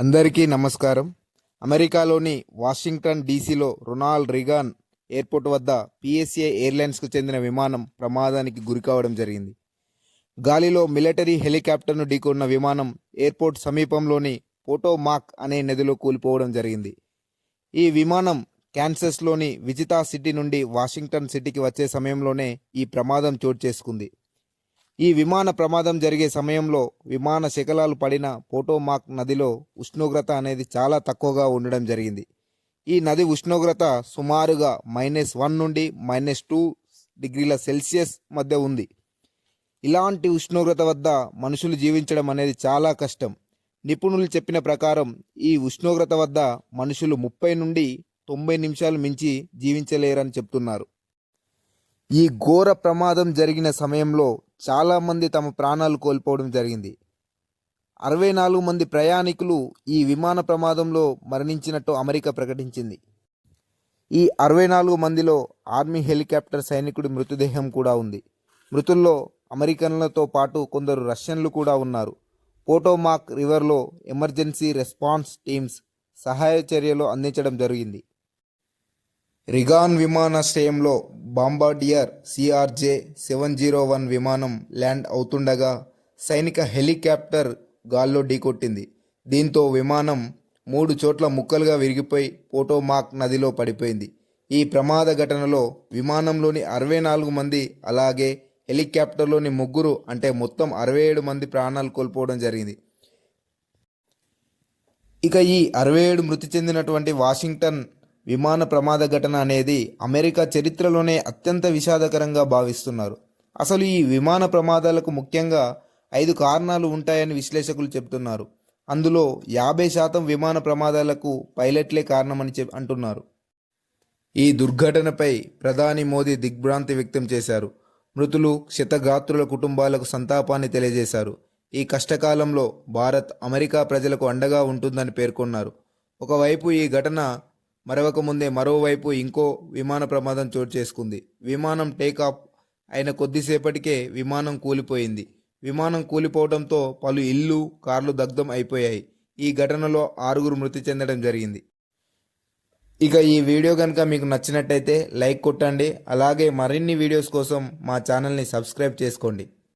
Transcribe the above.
అందరికీ నమస్కారం. అమెరికాలోని వాషింగ్టన్ డీసీలో రొనాల్డ్ రిగాన్ ఎయిర్పోర్ట్ వద్ద పిఎస్ఏ ఎయిర్లైన్స్కు చెందిన విమానం ప్రమాదానికి గురికావడం జరిగింది. గాలిలో మిలిటరీ హెలికాప్టర్ను ఢీకొన్న విమానం ఎయిర్పోర్ట్ సమీపంలోని పోటోమాక్ అనే నదిలో కూలిపోవడం జరిగింది. ఈ విమానం క్యాన్సస్లోని విజితా సిటీ నుండి వాషింగ్టన్ సిటీకి వచ్చే సమయంలోనే ఈ ప్రమాదం చోటు చేసుకుంది. ఈ విమాన ప్రమాదం జరిగే సమయంలో విమాన శకలాలు పడిన పోటోమాక్ నదిలో ఉష్ణోగ్రత అనేది చాలా తక్కువగా ఉండడం జరిగింది. ఈ నది ఉష్ణోగ్రత సుమారుగా మైనస్ వన్ నుండి మైనస్ టూ డిగ్రీల సెల్సియస్ మధ్య ఉంది. ఇలాంటి ఉష్ణోగ్రత వద్ద మనుషులు జీవించడం అనేది చాలా కష్టం. నిపుణులు చెప్పిన ప్రకారం ఈ ఉష్ణోగ్రత వద్ద మనుషులు ముప్పై నుండి తొంభై నిమిషాలు మించి జీవించలేరని చెప్తున్నారు. ఈ ఘోర ప్రమాదం జరిగిన సమయంలో చాలామంది తమ ప్రాణాలు కోల్పోవడం జరిగింది. అరవై నాలుగు మంది ప్రయాణికులు ఈ విమాన ప్రమాదంలో మరణించినట్టు అమెరికా ప్రకటించింది. ఈ అరవై నాలుగు మందిలో ఆర్మీ హెలికాప్టర్ సైనికుడి మృతదేహం కూడా ఉంది. మృతుల్లో అమెరికన్లతో పాటు కొందరు రష్యన్లు కూడా ఉన్నారు. పోటోమాక్ రివర్లో ఎమర్జెన్సీ రెస్పాన్స్ టీమ్స్ సహాయ చర్యలు అందించడం జరిగింది. రిగాన్ విమానాశ్రయంలో Bombardier CRJ seven zero one విమానం ల్యాండ్ అవుతుండగా సైనిక హెలికాప్టర్ గాల్లో ఢీకొట్టింది. దీంతో విమానం మూడు చోట్ల ముక్కలుగా విరిగిపోయి పోటోమాక్ నదిలో పడిపోయింది. ఈ ప్రమాద ఘటనలో విమానంలోని అరవై నాలుగు మంది అలాగే హెలికాప్టర్లోని ముగ్గురు అంటే మొత్తం అరవై ఏడు మంది ప్రాణాలు కోల్పోవడం జరిగింది. ఇక ఈ అరవై ఏడు మృతి చెందినటువంటి వాషింగ్టన్ విమాన ప్రమాద ఘటన అనేది అమెరికా చరిత్రలోనే అత్యంత విషాదకరంగా భావిస్తున్నారు. అసలు ఈ విమాన ప్రమాదాలకు ముఖ్యంగా ఐదు కారణాలు ఉంటాయని విశ్లేషకులు చెబుతున్నారు. అందులో యాభై శాతం విమాన ప్రమాదాలకు పైలట్లే కారణమని చెప్ అంటున్నారు. ఈ దుర్ఘటనపై ప్రధాని మోదీ దిగ్భ్రాంతి వ్యక్తం చేశారు. మృతులు క్షతగాత్రుల కుటుంబాలకు సంతాపాన్ని తెలియజేశారు. ఈ కష్టకాలంలో భారత్ అమెరికా ప్రజలకు అండగా ఉంటుందని పేర్కొన్నారు. ఒకవైపు ఈ ఘటన మరవక ముందే మరోవైపు ఇంకో విమాన ప్రమాదం చోటు చేసుకుంది. విమానం టేకాఫ్ అయిన కొద్దిసేపటికే విమానం కూలిపోయింది. విమానం కూలిపోవడంతో పలు ఇల్లు కార్లు దగ్ధం అయిపోయాయి. ఈ ఘటనలో ఆరుగురు మృతి చెందడం జరిగింది. ఇక ఈ వీడియో కనుక మీకు నచ్చినట్టయితే లైక్ కొట్టండి. అలాగే మరిన్ని వీడియోస్ కోసం మా ఛానల్ని సబ్స్క్రైబ్ చేసుకోండి.